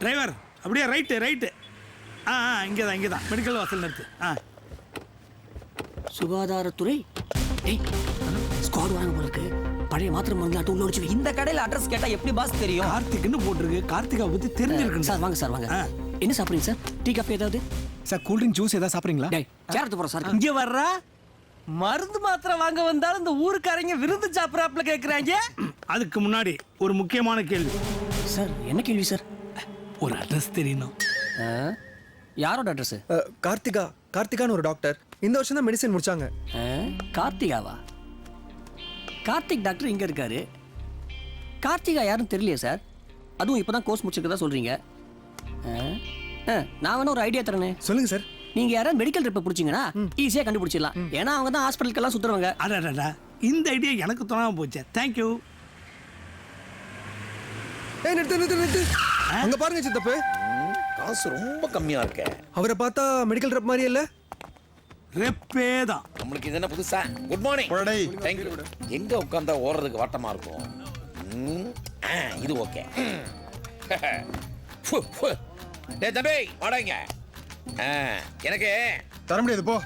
Driver அப்படியே right right ஆ ஆ இங்கே தான் இங்கே தான் மெடிக்கல் வாசல் நிறுத்து. ஆ. சுகாதாரத்துறை? ஏய் ஸ்குவாட் வாங்க போல இருக்கு பழைய மாத்திரை மருந்து உள்ள ஒழிச்சு. இந்த கடையில அட்ரஸ் கேட்டா எப்படி பாஸ் தெரியும்? கார்த்திக்னு போட்டிருக்கு. கார்த்திகா பற்றி தெரிஞ்சிருக்கு சார் வாங்க சார் வாங்க. என்ன சாப்பிடுறீங்க சார்? டீ காஃபி ஏதாவது? சார் கூல்ட்ரிங்க் ஜூஸ் ஏதாவது சாப்பிட்றீங்களா? டேய் சேரத்து போறோம் சார். இங்க வர்றா? மருந்து மாத்திரை வாங்க வந்தாலும் இந்த ஊருக்காரங்க விருந்து சாப்பிடறாப்புல கேக்குறாங்க. அதுக்கு முன்னாடி ஒரு முக்கியமான கேள்வி. சார் என்ன கேள்வி சார்? ஒரு அட்ரஸ் தெரியணும். ஆ? யாரோட அட்ரஸ் கார்த்திகா கார்த்திகான்னு ஒரு டாக்டர் இந்த வருஷம் தான் மெடிசன் முடிச்சாங்க கார்த்திகாவா? கார்த்திக் டாக்டர் இங்க இருக்காரு. கார்த்திகா யாரும் தெரியலையே சார். அதுவும் இப்பதான் கோர்ஸ் முடிச்சிருக்கதா? ஆ, நான் வேணா ஒரு ஐடியா தரேனே. சொல்லுங்க சார். நீங்க யாராவது மெடிக்கல் ட்ரிப்பை பிடிச்சிங்கன்னா ஈஸியா கண்டுபிடிச்சிடலாம். ஏன்னா அவங்க தான் ஹாஸ்பிட்டலுக்கெல்லாம் சுத்துறவங்க அடடா இந்த ஐடியா எனக்கு தோணாம போச்சு. தேங்க்யூ ஏய் நிறுத்து நிறுத்து நிறுத்து. அங்க பாருங்க சித்தப்பு. காசு ரொம்ப கம்மியா இருக்கே. அவரை பார்த்தா மெடிக்கல் ரெப் மாதிரி இல்ல? ரெப்பே தான். நம்மளுக்கு இது என்ன புதுசா? குட் மார்னிங் தேங்க்யூ எங்க உட்கார்ந்தா ஓடுறதுக்கு வாட்டமா இருக்கும்? ம், ஆ, இது ஓகே. டேய் தம்பி வாடங்க எனக்கு தர முடியாது போ.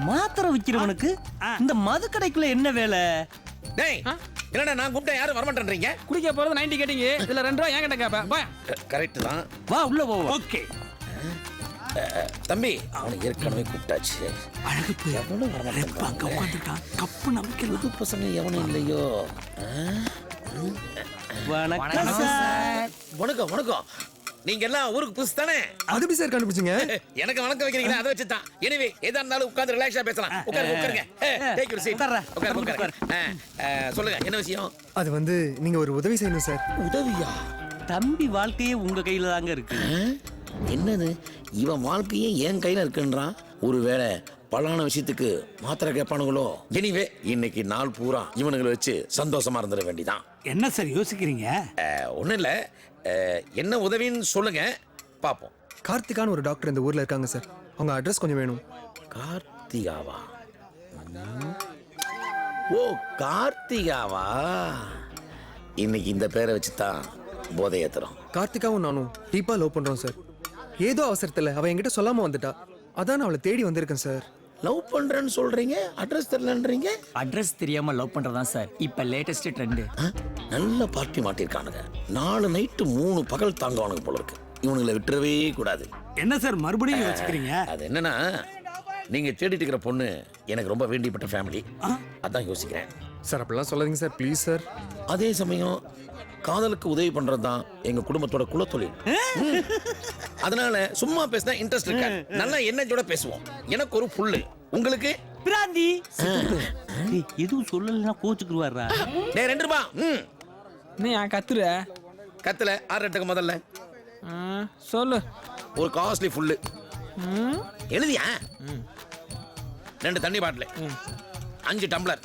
மாத்திரை விக்கிறவனுக்கு இந்த மது கடைக்குள்ள என்ன வேலை? டேய் என்னடா நான் கூப்பிட்டேன் யாரும் வரமாட்டேன்றீங்க? குடிக்க போறது நைன்டி கேட்டிங்க இதுல ரெண்டு ரூபா ஏன் கிட்ட கேப்ப. பா. கரெக்ட் தான். வா உள்ள போ ஓகே. தம்பி அவனை ஏற்கனவே கூப்பிட்டாச்சு. அழகு போய் எவனும் வரமாட்டேன் உட்காந்துட்டான் கப்பு நம்பிக்கலாம் புது பசங்க எவனும் இல்லையோ? வணக்கம் சார். வணக்கம் வணக்கம். நீங்க எல்லாம் ஊருக்கு புதுசு தானே? அது சார் கண்டுபிடிச்சீங்க? எனக்கு வணக்கம் வைக்கிறீங்களா? அதை வச்சு தான் எனவே எதா இருந்தாலும் உட்கார்ந்து ரிலாக்ஸா பேசலாம். உட்காருங்க உட்காருங்க. Take your seat. உட்காருங்க உட்காருங்க சொல்லுங்க என்ன விஷயம்? அது வந்து நீங்க ஒரு உதவி செய்யணும் சார் உதவியா? தம்பி வாழ்க்கையே உங்க கையில தாங்க இருக்கு. என்னது? இவன் வாழ்க்கையே என் கையில இருக்குன்றான். ஒருவேளை பலான விஷயத்துக்கு மாத்திரை கேட்பானுங்களோ? எனிவே இன்னைக்கு நாள் பூரா இவனுங்களை வச்சு சந்தோஷமா இருந்துட வேண்டிதான். என்ன சார் யோசிக்கிறீங்க? ஒன்றும் இல்லை. என்ன உதவின்னு சொல்லுங்க. பார்ப்போம் கார்த்திகான்னு ஒரு டாக்டர் இந்த ஊர்ல இருக்காங்க சார். அவங்க அட்ரஸ் கொஞ்சம் வேணும். கார்த்திகாவா. ஓ கார்த்திகாவா? இன்னைக்கு இந்த பேரை வச்சு தான் போதை ஏத்துறோம். கார்த்திகாவும் நானும் டீப்பா லவ் பண்றோம் சார். ஏதோ அவசரத்துல அவ என்கிட்ட சொல்லாம வந்துட்டா. அதான் அவளை தேடி வந்திருக்கேன் சார். லவ் பண்றேன்னு சொல்றீங்க? அட்ரஸ் தெரியலன்றீங்க? அட்ரஸ் தெரியாம லவ் பண்றதா சார் இப்ப லேட்டஸ்ட் ட்ரெண்ட் ஆ? நல்ல பார்ட்டி மாட்டிருக்கானுங்க. நாலு நைட்டு மூணு பகல் தாங்குவானுங்க போல இருக்கு. இவனுங்களை விட்டுறவே கூடாது. என்ன சார் மறுபடியும் யோசிக்கிறீங்க? அது என்னன்னா நீங்க தேடிட்டு இருக்கிற பொண்ணு எனக்கு ரொம்ப வேண்டியப்பட்ட ஃபேமிலி அதான் யோசிக்கிறேன். சார் அப்படிலாம் சொல்லாதீங்க சார் ப்ளீஸ் சார் அதே சமயம் காதலுக்கு உதவி பண்றது தான் எங்க குடும்பத்தோட குலத்தொழில். அதனால சும்மா பேசினா இன்ட்ரெஸ்ட் இருக்க? நல்லா என்னோட பேசுவோம். எனக்கு ஒரு புல்லு. உங்களுக்கு? பிராந்தி. எதுவும் சொல்லலைன்னா கோச்சுக்குருவாரா டேய் ரெண்டு ரூபா. ம். நீ கத்துற. கத்துல. ஆறு எட்டுக்கு முதல்ல. சொல்லு. ஒரு காஸ்ட்லி ஃபுல்லு ம், எழுதியா? ரெண்டு தண்ணி பாட்டில். அஞ்சு டம்ளர்.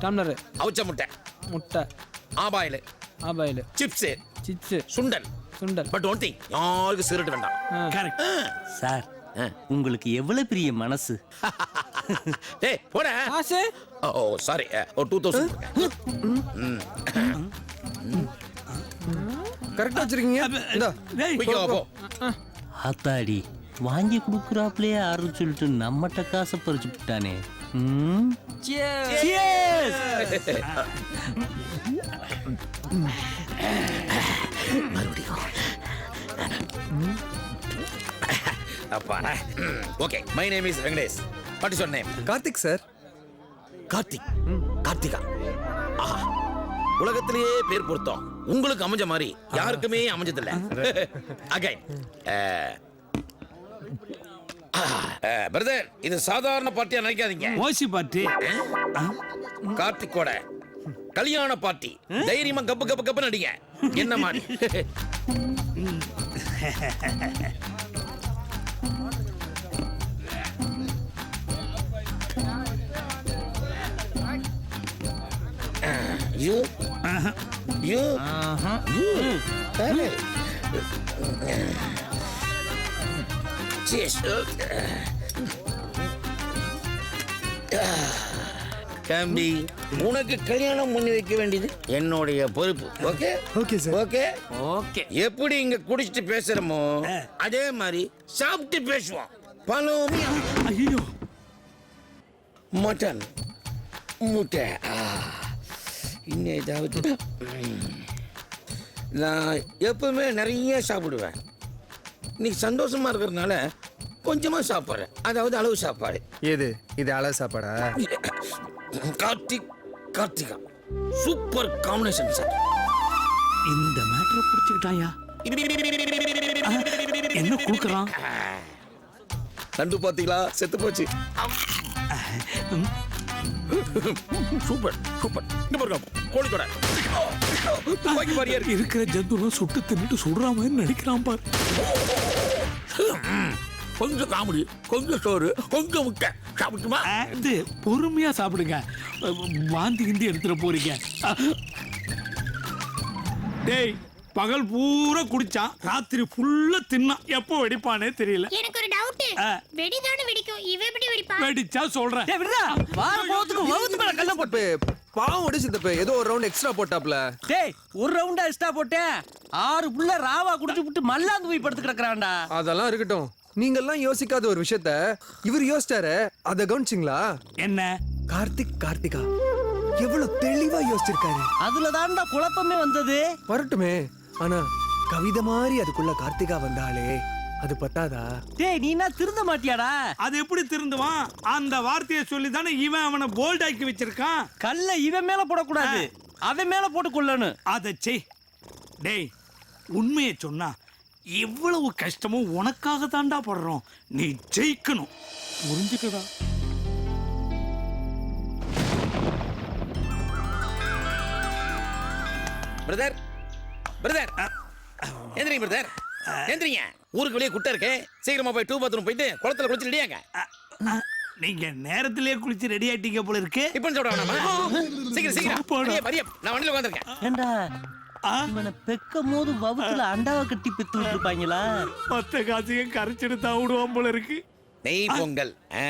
டம்ளரு. அவிச்ச முட்டை. முட்டை. Half boil. Half boil chips chips சுண்டல் சுண்டல் பட் ஒன் திங் யாருக்கும் சிகரெட் வேண்டாம் கரெக்ட் சார் ஆ. உங்களுக்கு எவ்வளவு பெரிய மனசு? டேய் போட. காசு? ஓ சாரி ஒரு டூ தௌசண்ட் கரெக்டா வச்சிருக்கீங்க. ஆத்தாடி வாங்கி கொடுக்குறாப்லயே ஆறு சொல்லிட்டு நம்மகிட்ட காசை பறிச்சு விட்டானே. ம்? Cheers! அப்பா okay my name is Venkatesh what is your name Karthik sir Karthik. Karthika. ஆஹா. உலகத்திலேயே பேர் பொருத்தம். உங்களுக்கு அமைஞ்ச மாதிரி யாருக்குமே அமைஞ்சதில்ல. அகைன் பிரதர் இது சாதாரண பார்ட்டியா நினைக்காதீங்க. ஓசி பார்ட்டி கார்த்திக்கோட கல்யாண பார்ட்டி. தைரியமா கப்பு கப்பு கப்பு நடிங்க. என்ன மாதிரி? யூ. யூ. Cheers. தம்பி உனக்கு கல்யாணம் பண்ணி வைக்க வேண்டியது என்னுடைய பொறுப்பு. Okay okay sir okay okay எப்படி இங்க குடிச்சிட்டு பேசுறோமோ அதே மாதிரி சாப்பிட்டு பேசுவோம். பழம். ஐயோ. மட்டன். முட்டை. இன்னும் ஏதாவது. நான் எப்பவுமே நிறைய சாப்பிடுவேன். இன்னைக்கு சந்தோஷமா இருக்கிறதுனால கொஞ்சமா சாப்பிட்றேன். அதாவது அளவு சாப்பாடு. ஏது இது அல சாப்பாடா? Karthik Karthika. Super combination sir இந்த மேட்டரை பிடிச்சிக்கிட்டாயா? என்ன கொடுக்குறான்? நண்டு பாத்தீங்களா? செத்து போச்சு. Super super. இங்க பாருங்க கோழி கடை இருக்கிற ஜந்துலாம் சுட்டு தின்னுட்டு சுடுற மாதிரி நடிக்கிறான் பாரு. கொஞ்சம் காமெடி கொஞ்சம் சோறு கொஞ்சம் முட்டை. சாப்பிட்டுமா இது பொறுமையா சாப்பிடுங்க. வாந்தி கிந்தி எடுத்துட போறீங்க. டேய் பகல் பூரா குடிச்சான். ராத்திரி ஃபுல்லா தின்னான். எப்போ வெடிப்பானே தெரியல. எனக்கு ஒரு டவுட். வெடிதானே வெடிக்கும். இவ எப்படி வெடிப்பா? வெடிச்சா சொல்றேன். டேய் விடுடா. வார போறதுக்கு வகுத்து மேல கல்ல போட்டு தப்பு பாவம் ஒடி சித்தப்பு ஏதோ ஒரு ரவுண்ட் எக்ஸ்ட்ரா போட்டாப்ல. டேய் ஒரு ரவுண்டா எக்ஸ்ட்ரா போட்டேன். ஆறு புள்ள ராவா குடிச்சு விட்டு மல்லாந்து போய் படுத்து கிடக்குறான்டா. அதெல்லாம் இருக்கட்டும். நீங்கெல்லாம் யோசிக்காத ஒரு விஷயத்த இவர் யோசிச்சாரு. அதை கவனிச்சிங்களா? என்ன? கார்த்திக் கார்த்திகா எவ்வளவு தெளிவா யோசிச்சிருக்காரு. அதுல தான்டா குழப்பமே வந்தது. வரட்டுமே. ஆனா கவிதை மாதிரி அதுக்குள்ள கார்த்திகா வந்தாலே அது பத்தாதா? டேய் நீ என்ன திருந்த மாட்டியாடா? அது எப்படி திருந்துவான்? அந்த வார்த்தையை சொல்லி தானே இவன் அவனை போல்டாக்கி வச்சிருக்கான். கல்ல இவன் மேல போடக்கூடாது. அவன் மேல போட்டு கொள்ளணும் அதை செய். டேய் உண்மையை சொன்னா இவ்வளவு கஷ்டமும் உனக்காக தாண்டா படுறோம். நீ ஜெயிக்கணும். புரிஞ்சுக்கடா. Brother brother. எந்திரிங்க பிரதர். எந்திரிங்க. ஊருக்கு வெளியே குட்டை இருக்கு. சீக்கிரமா போய் டூ பாத்ரூம் போயிட்டு குளத்துல குளிச்சு ரெடியாங்க நீங்க நேரத்திலேயே குளிச்சு ரெடி ஆயிட்டீங்க போல இருக்கு. இப்போ சொல்ற வேணாமா? சீக்கிரம் சீக்கிரம். நான் வண்டியில உட்காந்துருக்கேன் இவனை பெக்கும் போது வவுத்துல அண்டாவை கட்டி பெத்து விட்டுருப்பாங்களா? மத்த காசையும் கரைச்சிட்டு தான் விடுவான் போல இருக்கு. நெய் பொங்கல். ஆ.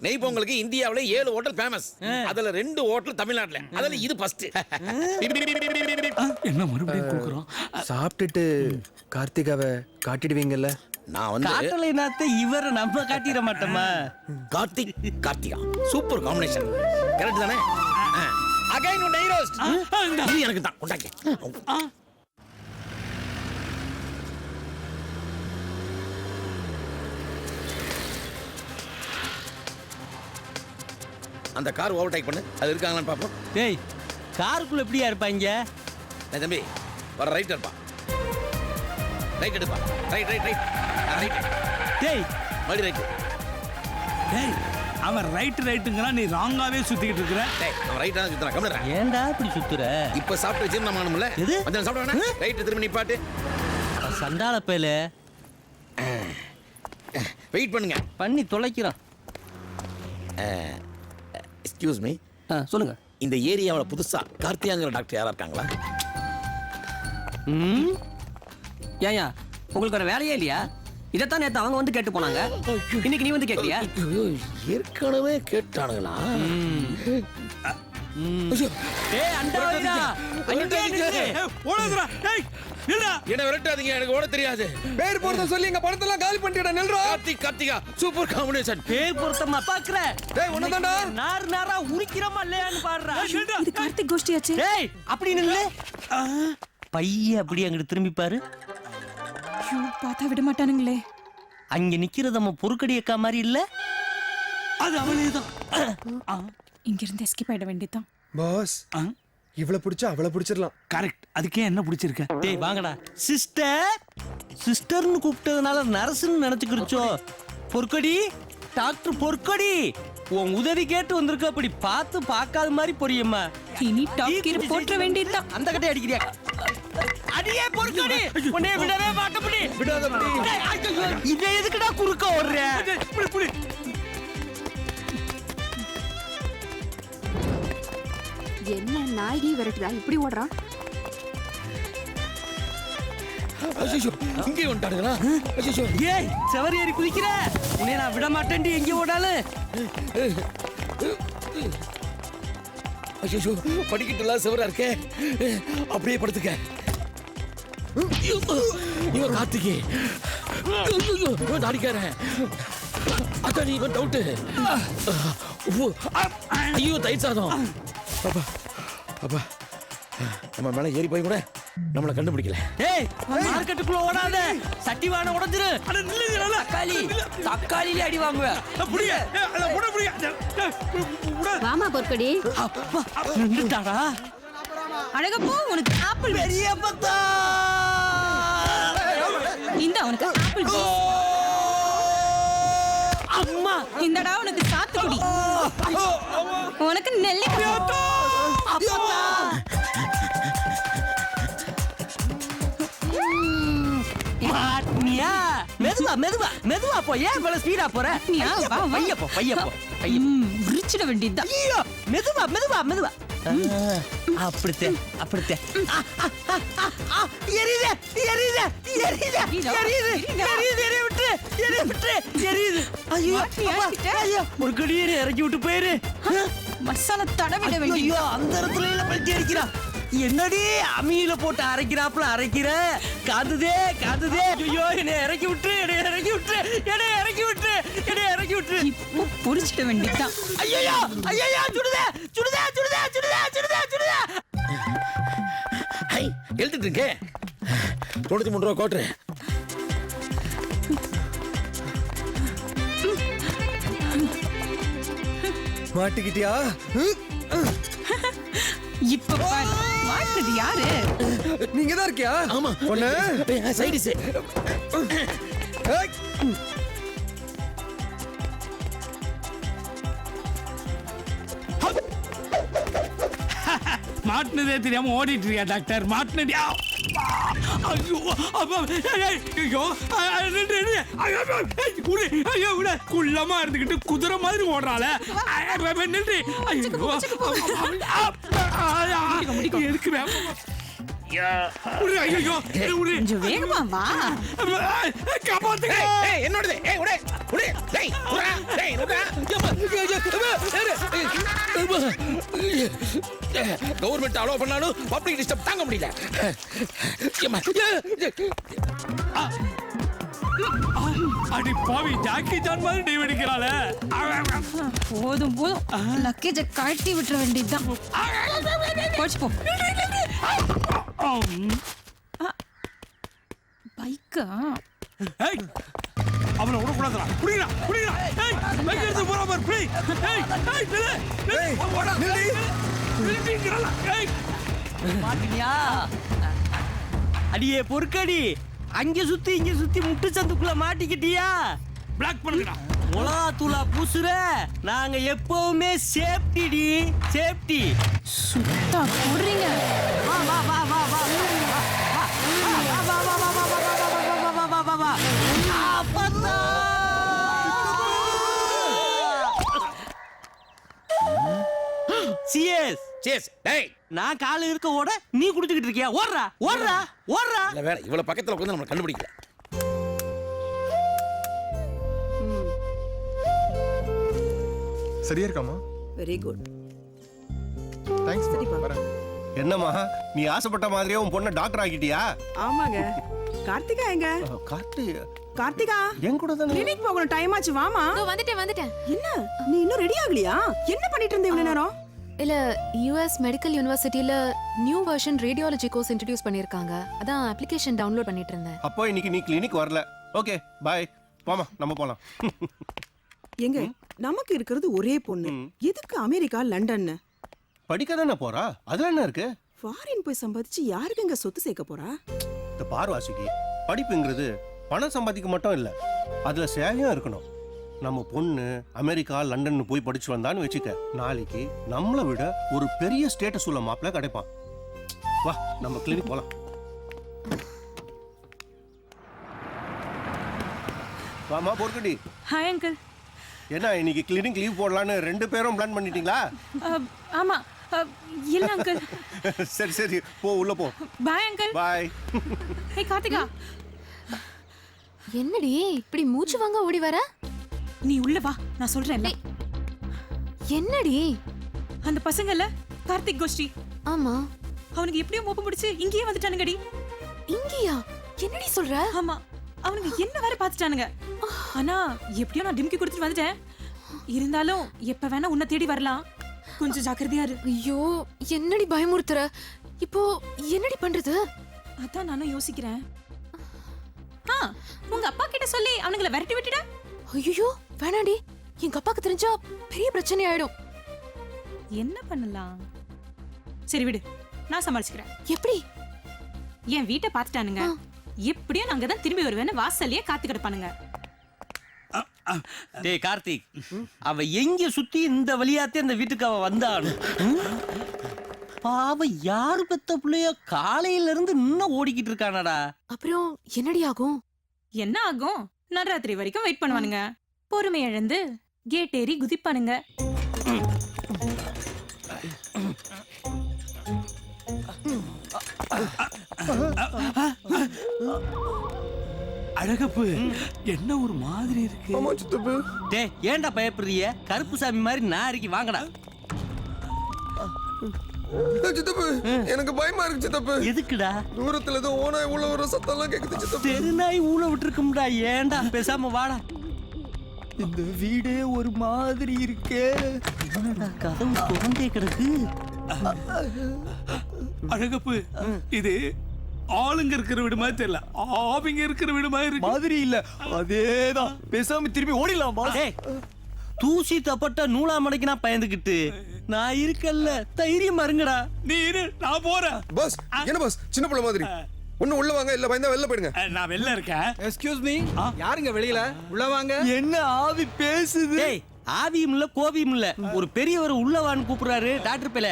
நெய் பொங்கலுக்கு இந்தியாவுல ஏழு ஹோட்டல் ஃபேமஸ் அதுல ரெண்டு ஹோட்டல் தமிழ்நாட்டுல. அதுல இது ஃபர்ஸ்ட் என்ன மறுபடியும் கொடுக்குறோம்? சாப்பிட்டுட்டு கார்த்திகாவை காட்டிடுவீங்கல்ல? நான் வந்து காட்டலை நாத்த இவரை நம்ம காட்டிட மாட்டோமா? Karthik Karthika. Super combination correct தானே? அகைன் உன் நெய் ரோஸ்ட் இது எனக்கு தான் கொண்டாங்க. அந்த கார் ஓவர்டேக் பண்ணு. அது இருக்காங்களான்னு பார்ப்போம். டேய் காருக்குள்ள எப்படியா இருப்பாங்க ஏய் தம்பி வர ரைட் இருப்பா ரைட் எடுப்பா. ரைட் ரைட் ரைட் ரைட் டேய். மறுபடி ரைட் டேய். அவன் ரைட் ரைட்டுங்கிறான் நீ ராங்காவே சுத்திக்கிட்டு இருக்கிற டேய் அவன் ரைட் தான் சுத்தறான். கம்முறா ஏன்டா இப்படி சுத்துற? இப்ப சாப்பிட்டு ஜீரணம் ஆகணும்ல எது? கொஞ்சம் சாப்பிட வேணா ரைட் திரும்பி நிப்பாட்டு சண்டால பயல. வெயிட் பண்ணுங்க. பண்ணி தொலைக்கிறான். எக்ஸ்கியூஸ் மீ ஆ சொல்லுங்க. இந்த ஏரியாவில் புதுசா கார்த்தியாங்கிற டாக்டர் யாரா இருக்காங்களா? ம்? ஏன்யா உங்களுக்கு வேற வேலையே இல்லையா? இதைத்தான் நேத்து அவங்க வந்து கேட்டு போனாங்க. இன்னைக்கு நீ வந்து கேட்கறியா ஐயோ, ஏற்கனவே கேட்டானுங்களா? ஐயோ, டேய் அண்டா வைடா அங்கே நில்லு. ஓடுதுடா டேய் நில்லுடா என்னை விரட்டாதீங்க எனக்கு ஓட தெரியாது. பேர் போறத சொல்லி எங்க படத்தெல்லாம் காலி பண்ணிட்டா நெல்றா. கார்த்திக் கார்த்திகா சூப்பர் காம்பினேஷன் பேர் பொருத்தமா பாக்குற? டேய் உன்னதான்டா நார் நாரா உரிக்கிறோமா இல்லையான்னு பாடுறா. இது கார்த்திக் கோஷ்டியாச்சு. டேய் அப்படி நில்லு. பைய அப்படி அங்கிட்டு திரும்பி பாரு. ஐயோ பார்த்தா விட மாட்டானுங்களே. அங்க நிக்கிறது நம்ம பொறுக்கடி அக்கா மாதிரி இல்ல? அது அவளே தான் இங்க இருந்து எஸ்கேப் ஆயிட வேண்டியதான் பாஸ் இவ்வளவு பிடிச்சா அவளை பிடிச்சிடலாம். கரெக்ட் அதுக்கே என்ன பிடிச்சிருக்க? டேய் வாங்கடா. சிஸ்டர் சிஸ்டர்னு கூப்பிட்டதுனால நர்ஸ்னு நினைச்சுக்கிடுச்சோ பொற்கொடி டாக்டர் பொற்கொடி உன் உதவி கேட்டு வந்திருக்க அப்படி பார்த்து பார்க்காத மாதிரி பொரியம்மா இனி டாப் கீர் போற்ற வேண்டியதுதான் அந்த கட்டை அடிக்கிறியா? அடியே பொற்கொடி உன்னை விடவே மாட்ட முடி ஐயையோ, இதை எதுக்குடா குறுக்க ஓடுற? புடி புடி என்ன நாயகி விரட்டுதா இப்படி ஓடுறான்? ஐயோ இங்கே வந்துட்டானுங்களா? ஐயோ ஏய் செவரி ஏறி குதிக்கிற. உன்னை நான் விட மாட்டேன்டி எங்க ஓடாலும் ஐயோ. படிக்கட்டுலாம் சிவரா இருக்கே. அப்படியே படுத்துக்க. இவன் கார்த்திகே. தாடிக்காரன். அதான் இவன் டவுட்டு ஐயோ தயிர் சாதம். அப்பா அப்பா. நம்ம மேல ஏறி போய் கூட. நம்மளை கண்டுபிடிக்கல. ஏய் மார்க்கெட்டுக்குள்ள ஓடாத. சட்டி வான உடைஞ்சிரு. தக்காளி. தக்காளியிலே அடி வாங்குவேன். வாமா பொற்கொடி. அப்பா நின்றுட்டாடா. அழகப்போ உனக்கு ஆப்பிள் பெரிய பத்தா இந்த உனக்கு ஆப்பிள் அம்மா இந்தடா உனக்கு சாத்துக்குடி. உனக்கு நெல்லிக்காய். மாட்டினியா மெதுவா மெதுவா மெதுவா போ. ஏன் இவ்வளவு ஸ்பீடா போற? நீயா? வா, வா. பைய போ பைய போ பைய உரிச்சிட வேண்டியதுதான். ஐயோ மெதுவா மெதுவா மெதுவா. அப்படித்தே அப்படித்தே. எரியுது எரியுது எரியுது எரியுதா? எரியுது எரிய விட்டு எரிய விட்டு எரியுது. ஐயோ? ஐயோ ஒரு கடியேறி இறக்கி விட்டு போயிரு. மசாலா தடவிட வேண்டியது ஐயோ அந்த இடத்துல இல்ல பல்ட்டி அடிக்கிறா. என்னடி அம்மியில போட்டு அரைக்கிறாப்புல அரைக்கிற? காதுதே காதுதே. ஐயோ என்னை இறக்கி விட்டு என்னை இறக்கி விட்டு என்னை இறக்கி விட்டு என்னை இறக்கி விட்டு இப்போ பொரிச்சிட வேண்டியதுதான். ஐயோ ஐயோ சுடுதே சுடுதே சுடுதே சுடுதே சுடுதே சுடுதே. ஹை எழுதிட்டு இருக்கே. தொண்ணூத்தி மூணு ரூபா கோட்டு மாட்டிக்கிட்டியா? இப்ப பாரு. மாட்டுறது யாரு நீங்க தான் இருக்கியா ஆமா ஒண்ணு சைடிஸ். மாட்டினதே தெரியாம ஓடிட்டு இருக்கியா டாக்டர் மாட்டினடி ஆ! ஐயோ அப்பா ஐயோ. ஐயோ, விடு. குள்ளமா இருந்துகிட்டு குதிரை மாதிரி ஓடுறாள நின்று ஐயோ எதுக்கு. கொஞ்சம் வேகமா வா காப்பாத்துங்க ஏய் என்னோடது ஏய் உடே உடே டேய் உடா டேய் உடா கவர்மெண்ட் அலோ பண்ணாலும் பப்ளிக் டிஸ்டர்ப் தாங்க முடியல. அடி பாவி ஜாக்கி ஜான் மாதிரி நீ வெடிக்கிறாளே. போதும் போதும். லக்கேஜ கழட்டி விட்டுற வேண்டியதுதான். போச்சு போ. பைக்கா? அவனை விடக்கூடாதுடா. புடிங்கடா புடிங்கடா ஏய் பைக் எடுத்து போறா பாரு புடி. ஏய் ஏய் நில்லு ஏய், போடா நில்லு. நில்லுங்கறல. ஏய். மாட்டினியா அடியே பொறுக்கடி. அங்க சுத்தி இங்க சுத்தி முட்டு சந்துக்குள்ள மாட்டிக்கிட்டியா பிளாக் பண்ணுங்கடா மிளகா தூளா பூசுற நாங்க எப்பவுமே சேஃப்டிடி சேஃப்டி சுத்தா போடுறீங்க வா வா வா வா வா சிஎஸ் சேஸ் டேய் நான் கால இருக்க ஓட நீ குடிச்சுக்கிட்டு இருக்கியா? ஓடுறா ஓடுறா ஓடுறா. இல்ல வேற இவ்வளவு பக்கத்துல உட்கார்ந்து நம்மள கண்டுபிடிக்கல. சரியா இருக்காமா வெரி குட் தேங்க்ஸ் வரேன். என்னம்மா நீ ஆசைப்பட்ட மாதிரியே உன் பொண்ணை டாக்டர் ஆக்கிட்டியா? ஆமாங்க. கார்த்திகா எங்க? கார்த்தி. கார்த்திகா? என் கூட தானே? கிளினிக் போகணும் டைம் ஆச்சு வாமா வந்துட்டேன் வந்துட்டேன். என்ன? நீ இன்னும் ரெடி ஆகலையா? என்ன பண்ணிட்டு இருந்த இவ்வளவு நேரம்? இல்ல யுஎஸ் மெடிக்கல் யூனிவர்சிட்டியில new version radiology course introduce பண்ணிருக்காங்க. அதான் அப்ளிகேஷன் டவுன்லோட் பண்ணிட்டு இருந்தேன் அப்போ இன்னைக்கு நீ கிளினிக் வரல. ஓகே பாய் போமா நம்ம போலாம். எங்க நமக்கு இருக்கிறது ஒரே பொண்ணு. எதுக்கு அமெரிக்கா லண்டன் படிக்க தானே போறா? அதுல என்ன இருக்கு? ஃபாரின் போய் சம்பாதிச்சு யாருக்கு எங்க சொத்து சேர்க்க போறா? இந்த பார்வாசிக்கு படிப்புங்கிறது பணம் சம்பாதிக்க மட்டும் இல்ல. அதுல சேவையும் இருக்கணும். நம்ம பொண்ணு அமெரிக்கா லண்டன் போய் படிச்சு வந்தான்னு வச்சுக்க நாளைக்கு நம்மளை விட ஒரு பெரிய ஸ்டேட்டஸ் உள்ள மாப்பிள்ள கிடைப்பான். வா நம்ம கிளினிக் போலாம். வாமா போர்க்கடி ஹாய் அங்கிள் என்ன இன்னைக்கு கிளினிக் லீவ் போடலான்னு ரெண்டு பேரும் பிளான் பண்ணிட்டீங்களா? ஆமா. இல்ல அங்கிள் சரி சரி. போ உள்ள போ. Bye uncle bye hey Karthika. என்னடி இப்படி மூச்சு வாங்க ஓடி வர? நீ உள்ள வா நான் சொல்றேன் என்னடி? அந்த பசங்கல்ல கார்த்திக் கோஷ்டி. ஆமா. அவனுக்கு எப்படியோ மோப்பம் பிடிச்சு இங்கேயே வந்துட்டானுங்கடி. இங்கயா? என்னடி சொல்ற? ஆமா அவனுங்க என்ன வேற பாத்துட்டானுங்க ஆனா எப்படியோ நான் டிம்கி கொடுத்துட்டு வந்துட்டேன். இருந்தாலும் எப்ப வேணா உன்னை தேடி வரலாம். கொஞ்சம் ஜாக்கிரதையா இரு. ஐயோ என்னடி பயமுறுத்துற? இப்போ என்னடி பண்றது? அதான் நானும் யோசிக்கிறேன். உங்க அப்பா கிட்ட சொல்லி அவனுங்கள விரட்டி விட்டுட ஐயோ வேணாடி எங்க அப்பாக்கு தெரிஞ்சா பெரிய பிரச்சனை ஆயிடும். என்ன பண்ணலாம்? சரி விடு நான் சமாளிச்சுக்கிறேன். எப்படி? என் வீட்டை பாத்துட்டானுங்க எப்படியும் நாங்க தான் திரும்பி வருவேன்னு வாசல்லயே காத்து கிடப்பானுங்க. டேய் கார்த்திக். அவ எங்க சுத்தி இந்த வழியாத்தே அந்த வீட்டுக்கு அவ வந்தானு. பாவ யாரு பெத்த பிள்ளையோ காலையில இருந்து இன்னும் ஓடிக்கிட்டு இருக்கானடா. அப்புறம் என்னடி ஆகும்? என்ன ஆகும்? நடுராத்திரி வரைக்கும் வெயிட் பண்ணுவானுங்க. பொறுமை இழந்து கேட் ஏறி குதிப்பானுங்க. அழகப்பு என்ன ஒரு மாதிரி இருக்கு? ஆமா சித்தப்பு. டேய் ஏன்டா பயப்படுறிய கருப்பு சாமி மாதிரி நாரிக்கு வாங்கடா. சித்தப்பு எனக்கு பயமா இருக்கு சித்தப்பு. எதுக்குடா? தூரத்துல ஏதோ ஓனாய் உள்ள வர சத்தம்லாம் கேக்குது சித்தப்பு. தெருநாய் ஊழ விட்டுருக்கும்டா ஏன்டா? பேசாம வாடா. இந்த வீடே ஒரு மாதிரி இருக்கே. என்னடா கதவு திறந்தே கிடக்கு. அழகப்பு இது ஆளுங்க இருக்கிற வீடு மாதிரி தெரியல. ஆவிங்க இருக்கிற வீடு மாதிரி இருக்கு. மாதிரி இல்ல. அதேதான். பேசாம திரும்பி ஓடிடலாம் டேய் தூசி தப்பட்ட நூலா மடைக்கு நான் பயந்துகிட்டு. நான் இருக்கல்ல தைரியம் மருங்கடா நீ இரு நான் போறேன். பஸ் என்ன பஸ் சின்ன பிள்ளை மாதிரி. ஒண்ணு உள்ள வாங்க இல்ல பயந்தா வெளில போயிடுங்க. நான் வெளில இருக்கேன். எக்ஸ்கியூஸ் மீ யாருங்க வெளியில? உள்ள வாங்க. என்ன ஆவி பேசுது? ஆவியும் இல்ல கோவியும் இல்ல. ஒரு பெரியவர் உள்ளவான்னு கூப்பிடுறாரு டாக்டர் பேல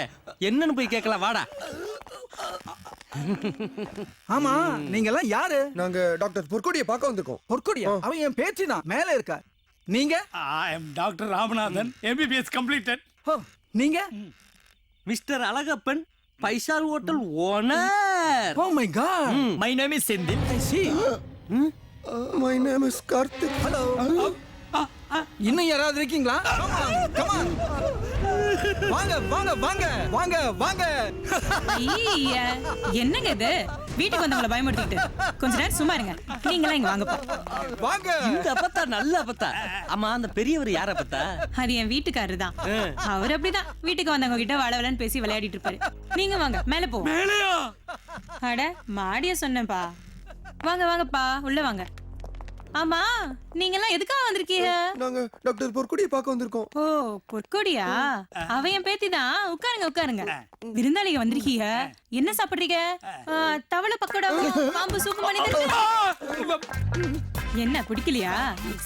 என்னன்னு போய் கேட்கலாம் வாடா. ஆமா நீங்க எல்லாம் யாரு? நாங்க டாக்டர் பொற்கொடியை பார்க்க வந்திருக்கோம். பொற்கொடியா? அவன் என் பேச்சு தான் மேல இருக்கா நீங்க? I am doctor Ramanathan MBBS completed oh, நீங்க? Mister Alagappan Faisal hotel owner. Oh my. God my name is Senthil I see my name is Karthik hello இன்னும் யாராவது இருக்கீங்களா? Come on. வாங்க வாங்க வாங்க வாங்க வாங்க. ஈய, என்னங்க இது? வீட்டுக்கு வந்தவங்கள பயமுறுத்திட்டு கொஞ்ச நேரம் சும்மா இருங்க. நீங்களாம் இங்க வாங்கப்பா. வாங்க. இந்த அப்பத்தா நல்ல அப்பத்தா. ஆமா அந்த பெரியவர் யார அப்பத்தா? அது என் வீட்டுக்காரரு தான். அவர் அப்படிதான். வீட்டுக்கு வந்தவங்க கிட்ட வளவலன்னு பேசி விளையாடிட்டு இருப்பாரு. நீங்க வாங்க மேல போ. மேலையா? அட மாடிய சொன்னேன்ப்பா. வாங்க வாங்கப்பா. உள்ள வாங்க. ஆமா நீங்க எல்லாம் எதுக்காக வந்திருக்கீங்க? நாங்க டாக்டர் பொற்கொடியை பார்க்க வந்திருக்கோம். ஓ பொற்கொடியா? அவ என் பேத்தி தான். உட்காருங்க உட்காருங்க. விருந்தாளிங்க வந்திருக்கீங்க. என்ன சாப்பிடுறீங்க? தவளை பக்கோடாவும் பாம்பு சூப்பு பண்ணி? என்ன பிடிக்கலையா?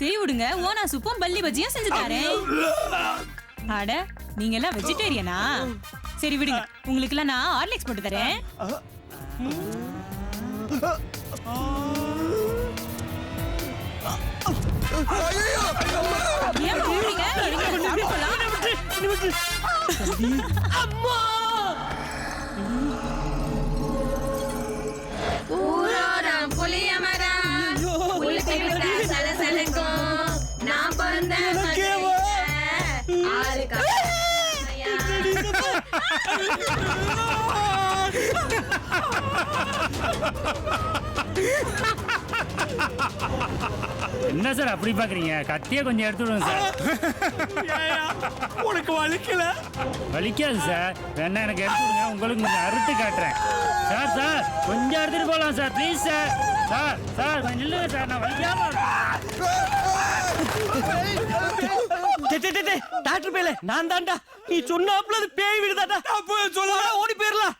சரி விடுங்க. ஓனா சூப்பும் பல்லி பஜ்ஜியும் செஞ்சு தரேன். அட நீங்க எல்லாம் வெஜிடேரியனா? சரி விடுங்க. உங்களுக்கு எல்லாம் நான் ஹார்லிக்ஸ் போட்டு தரேன். போலாம். ஊரோரம் புளிய மரம் புளிச்சு விட்டா சலசலக்கும் நான் பிறந்த ஆறு என்ன சார் அப்படி பாக்குறீங்க? கத்தியே கொஞ்சம் எடுத்து விடுங்க சார். உனக்கு வலிக்கல? வலிக்காது சார். வேணா எனக்கு எடுத்து விடுங்க. உங்களுக்கு கொஞ்சம் அறுத்து காட்டுறேன். சார் சார் கொஞ்சம் எடுத்துட்டு போகலாம் sir. Please sir. Sir sir கொஞ்சம் நில்லுங்க சார். நான் வலிக்காம டாக்டர் பேல நான் தான்டா. நீ சொன்னாப்ல அது பேய் விடுதாடா அப்போ சொல்ல ஓடி போயிடலாம்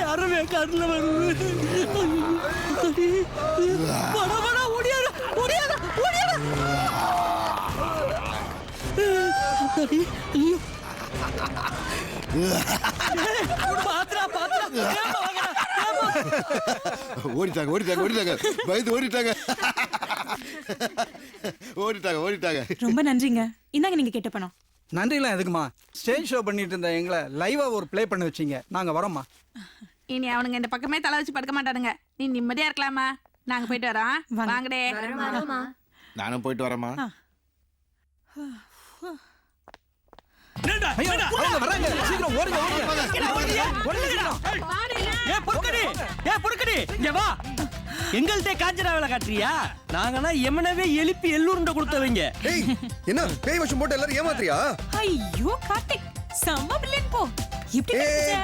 அறவே கடல வருது. வாடா, வாடா, ஓடியாரு, ஓடியாரு, ஓடியாரு. அடி, ஐயோ. ஓடிட்டாங்க ஓடிட்டாங்க ஓடிட்டாங்க. பயந்து ஓடிட்டாங்க. ஓடிட்டாங்க ஓடிட்டாங்க. ரொம்ப நன்றிங்க. இந்தாங்க நீங்க கேட்ட பணம். நன்றிலாம் எதுக்குமா? ஸ்டேஜ் ஷோ பண்ணிட்டு இருந்த எங்களை லைவா ஒரு ப்ளே பண்ண வச்சீங்க. நாங்க வரோம்மா. இனி அவனுங்க இந்த பக்கமே தலை வச்சு படுக்க மாட்டானுங்க. நீ நிம்மதியா இருக்கலாமா? நாங்க போயிட்டு வரோம். வாங்கடே. நானும் போயிட்டு வரேம்மா. சீக்கிரம் ஓடுங்க, ஓடுங்க. ஓடுங்க, சீக்கிரம். ஏ பொறுக்கடி. ஏ பொறுக்கடி. இங்க வா. எங்கள்கிட்ட காஞ்சனா வேலை காட்டுறியா? நாங்கன்னா எமனவே எழுப்பி எள்ளூருண்ட கொடுத்தவங்க. ஏய் என்ன? பேய் வசம் போட்டு எல்லாரும் ஏமாத்துறியா? ஐயோ கார்த்திக் செம்ம பிள்ளைன் போ. இப்படி ஏய்?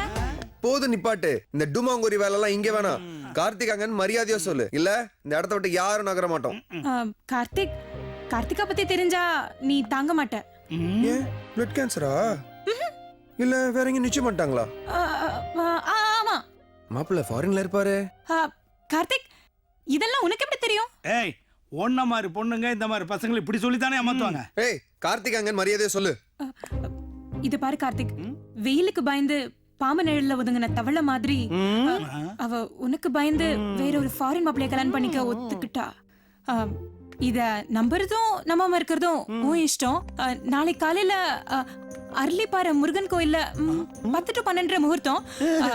போதும் நிப்பாட்டு. இந்த டுமாங்குரி வேலை எல்லாம் இங்க வேணாம். கார்த்திக் அங்கன்னு மரியாதையா சொல்லு. இல்ல இந்த இடத்த விட்டு யாரும் நகர மாட்டோம். கார்த்திக் கார்த்திகா பத்தி தெரிஞ்சா நீ தாங்க மாட்ட. ஏன்? பிளட் கேன்சரா இல்ல வேற எங்க நிச்சயம் பண்ணிட்டாங்களா ஆ, ஆ, ஆ, ஆமா. மாப்பிள்ள ஃபாரின்ல இருப்பாரு. ஆ, கார்த்திக் இதெல்லாம் உனக்கு எப்படி தெரியும்? ஏய் ஒன்ன மாதிரி பொண்ணுங்க இந்த மாதிரி பசங்களை இப்படி சொல்லித்தானே ஏமாத்துவாங்க ஏய் கார்த்திக் அங்கன்னு மரியாதையா சொல்லு. இது பாரு கார்த்திக். வெயிலுக்கு பயந்து பாம்பு நிழல்ல ஒதுங்கின தவள மாதிரி அவ உனக்கு பயந்து வேற ஒரு ஃபாரின் மாப்பிளைய கல்யாணம் பண்ணிக்க ஒத்துக்கிட்டா. ஆ, இத நம்புறதும் நம்பாம இருக்கிறதும் உன் இஷ்டம். ஆ, நாளைக்கு காலையில ஆ, அரளிப்பாறை முருகன் கோயில்ல ம், பத்து டு பன்னெண்டரை முகூர்த்தம். ஆ,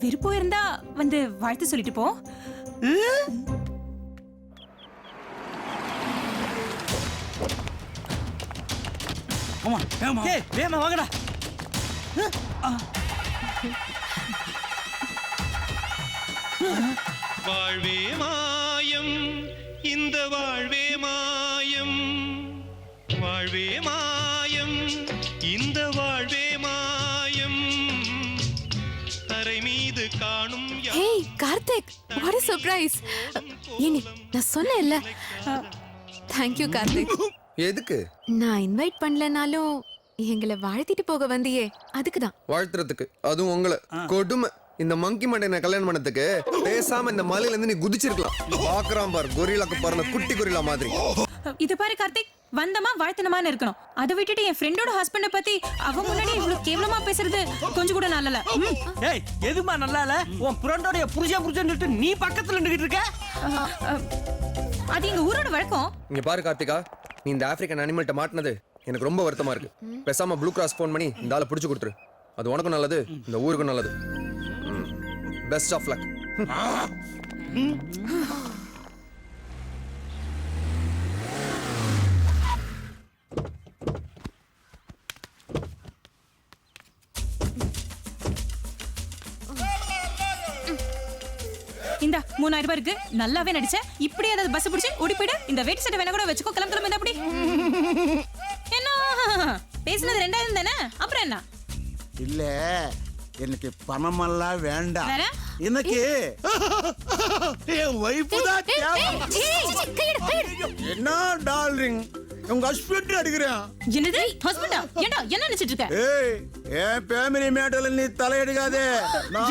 விருப்பம் இருந்தா வந்து வாழ்த்து சொல்லிட்டு போ. ஆமா ஏமா ஏய் வேமா வாங்கடா வாழ்வே மாயம். இந்த வாழ்வே மாயம். வாட் a சர்ப்ரைஸ் ஏனி நான் சொன்னேன்ல. Thank you Karthik. எதுக்கு? நான் இன்வைட் பண்ணலனாலும் எங்களை வாழ்த்திட்டு போக வந்தியே. அதுக்கு தான். வாழ்த்துறதுக்கு. அதுவும் உங்களை. கொடுமை. இந்த மங்கி மண்டைனை கல்யாணம் பண்ணதுக்கு பேசாம இந்த மலையில இருந்து நீ குதிச்சிருக்கலாம். பாக்குறான் பார் கொரிலாக்கு பாருங்க குட்டி கொரிலா மாதிரி. இது பாரு கார்த்திக் வந்தமா வாழ்த்தனமான்னு இருக்கணும். அதை விட்டுட்டு என் ஃப்ரெண்டோட ஹஸ்பண்ட பத்தி அவ முன்னாடி இவ்வளவு கேவலமா பேசுறது கொஞ்சம் கூட நல்லல. ஏய் எதுமா நல்லா இல்ல உன் புரண்டோடைய புருஷன் புருஷன் சொல்லிட்டு நீ பக்கத்துல நின்னுகிட்டு இருக்க? அது எங்க ஊரோட வழக்கம். இங்க பாரு கார்த்திகா நீ இந்த ஆப்பிரிக்கன் அனிமல்ட்ட மாட்டினது எனக்கு ரொம்ப வருத்தமா இருக்கு. பேசாம ப்ளூ கிராஸ் ஃபோன் பண்ணி இந்த ஆளை பிடிச்சு கொடுத்துரு. அது உனக்கும் நல்லது இந்த ஊருக்கும் நல்லது. பெஸ்ட் ஆஃப் லக் மூணாயிரம் ரூபாய் இருக்கு? நல்லாவே நடிச்ச? இப்படி ஏதாவது பஸ் பிடிச்சு ஓடி போயிடு. இந்த வெயிட் சட்டை வேணா கூட வச்சுக்கோ. கிளம்ப கிளம்ப அப்படி என்ன? பேசுனது ரெண்டாயிரம் தானே? அப்புறம் என்ன? இல்ல எனக்கு பணமெல்லாம் வேண்டாம்? எனக்கு என் ஒய்ஃபு தான் தேவை. என்ன டார்லிங் உங்க ஹஸ்பண்ட் அடிக்கிறேன். என்னது? ஹஸ்பண்டா ஏண்டா என்ன நினைச்சிட்டு இருக்க? ஏய் என் ஃபேமிலி மேட்டர்ல நீ தலையிடுகாதே நான்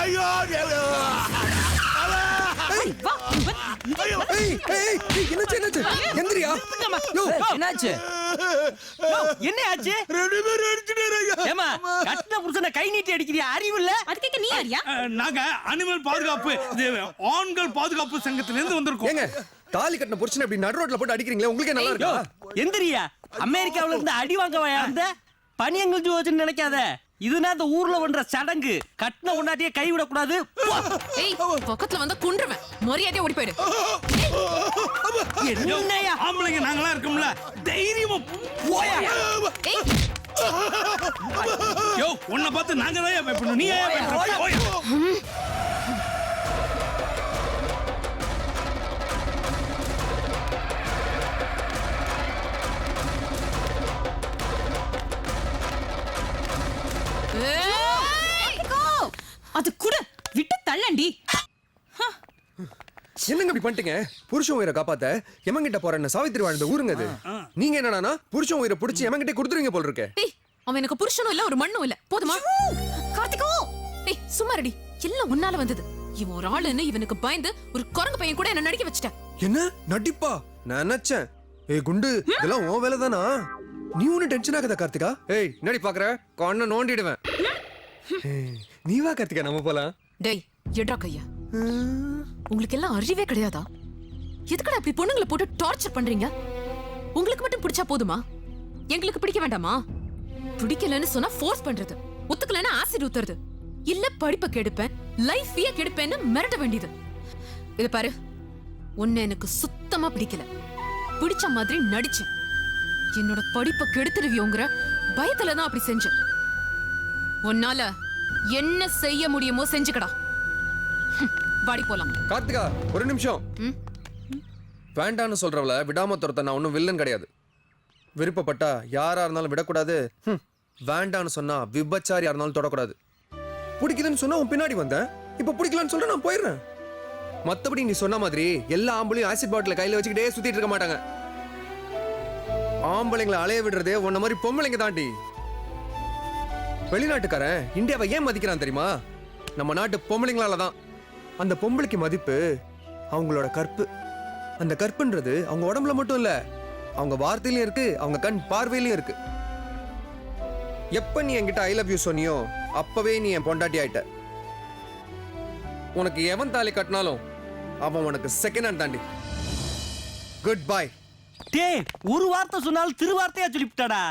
ஐயோ, ஐயோ. என்னாச்சு என்னாச்சு? எந்திரியா? யோ, என்னாச்சு? யோ, என்ன ஆச்சு? ரெண்டு பேரும் அடிச்சுட்டு ஏமா கட்டின புருஷனை கை நீட்டி அடிக்கிறியா? அறிவு இல்ல? அது கேட்க நீ நாங்க அனிமல் பாதுகாப்பு இது ஆண்கள் பாதுகாப்பு சங்கத்துல இருந்து வந்திருக்கோம். ஏங்க தாலி கட்டின புருஷனை இப்படி நடு ரோட்ல போட்டு அடிக்கிறீங்களே உங்களுக்கே நல்லா இருக்கா? எந்திரியா? அமெரிக்காவுல இருந்து அடி வாங்க வந்த பனியங்கள் ஜோதின்னு நினைக்காத. இதுனா இந்த ஊர்ல பண்ற சடங்கு. கட்டின உண்டாட்டியே கை விடக்கூடாது போ. ஏய் பக்கத்துல வந்தா குன்றுவேன். மரியாதையா ஓடி போயிடு. என்னய்யா? ஆம்பளைங்க நாங்களாம் இருக்கோம்ல. தைரியமா போயா. ஏய். யோ உன்னை பார்த்து நாங்க தான் பயப்படணும். நீ ஏன் பயப்படுற போயா. அது கூட விட்டு தள்ளண்டி. என்னங்க இப்படி பண்ணிட்டீங்க? புருஷன் உயிரை காப்பாத்த எமங்கிட்ட போறேன்னு சாவித்திரி வாழ்ந்த ஊருங்க அது. நீங்க என்னடானா புருஷன் உயிரை பிடிச்சி எமங்கிட்ட கொடுத்துருவீங்க போல இருக்கு. அவன் எனக்கு புருஷனும் இல்ல ஒரு மண்ணும் இல்ல. போதுமா? கார்த்திகோ! ஏய் சும்மா ரெடி எல்லாம் உன்னால வந்தது. இவன் ஒரு ஆளுன்னு இவனுக்கு பயந்து ஒரு குரங்கு பையன் கூட என்ன நடிக்க வச்சுட்ட என்ன? நடிப்பா? நான் நினைச்சேன் ஏய் குண்டு இதெல்லாம் உன் வேலை தானா நீ ஒன்னும் டென்ஷன் ஆகாத கார்த்திகா. ஏய் என்னடி பாக்குற? கண்ணை நோண்டிடுவேன். நீ வா கார்த்திகா நம்ம போலாம். டேய் எட்ரா கையா. உங்களுக்கு எல்லாம் அறிவே கிடையாதா? எதுக்குடா இப்படி பொண்ணுங்களை போட்டு டார்ச்சர் பண்றீங்க? உங்களுக்கு மட்டும் பிடிச்சா போதுமா? எங்களுக்கு பிடிக்க வேண்டாமா? பிடிக்கலன்னு சொன்னா ஃபோர்ஸ் பண்றது ஒத்துக்கலன்னா ஆசிட் ஊத்துறது. இல்ல படிப்பை கெடுப்பேன் லைஃபையே கெடுப்பேன்னு மிரட்ட வேண்டியது. இது பாரு உன்னை எனக்கு சுத்தமா பிடிக்கல. பிடிச்ச மாதிரி நடிச்சேன். என்னோட படிப்பை கெடுத்துருவியோங்கிற பயத்துல தான் அப்படி செஞ்சேன். உன்னால என்ன செய்ய முடியுமோ செஞ்சுக்கடா. வாடி போலாம். கார்த்திகா ஒரு நிமிஷம்? வேண்டான்னு சொல்றவள விடாம துரத்த நான் ஒன்றும் வில்லன் கிடையாது. விருப்பப்பட்டா யாரா இருந்தாலும் விடக்கூடாது. வேண்டான்னு சொன்னா விபச்சாரியா இருந்தாலும் தொடக்கூடாது. பிடிக்குதுன்னு சொன்னா உன் பின்னாடி வந்தேன். இப்ப பிடிக்கலன்னு சொல்ற நான் போயிடுறேன். மத்தபடி நீ சொன்ன மாதிரி எல்லா ஆம்பளையும் ஆசிட் பாட்டில கையில வச்சுக்கிட்டே சுத்திட்டு இருக்க மாட்டாங்க. ஆம்பளைங்களை அலைய விடுறதே உன்ன மாதிரி பொம்பளைங்க தாண்டி. வெளிநாட்டுக்காரன் இந்தியாவை ஏன் மதிக்கிறான் தெரியுமா? நம்ம நாட்டு பொம்பளைங்களால தான் அந்த பொம்பளைக்கு மதிப்பு அவங்களோட கற்பு. அந்த கற்புன்றது அவங்க உடம்புல மட்டும் இல்ல அவங்க வார்த்தையிலயும் இருக்கு அவங்க கண் பார்வையிலயும் இருக்கு. எப்ப நீ என்கிட்ட ஐ லவ் யூ சொன்னியோ அப்பவே நீ என் பொண்டாட்டி ஆயிட்ட. உனக்கு எவன் தாலி கட்டினாலும் அவன் உனக்கு செகண்ட் ஹேண்ட் தாண்டி. குட் பாய் டேய் ஒரு வார்த்தை சொன்னாலும் திருவார்த்தையா சொல்லிவிட்டாடா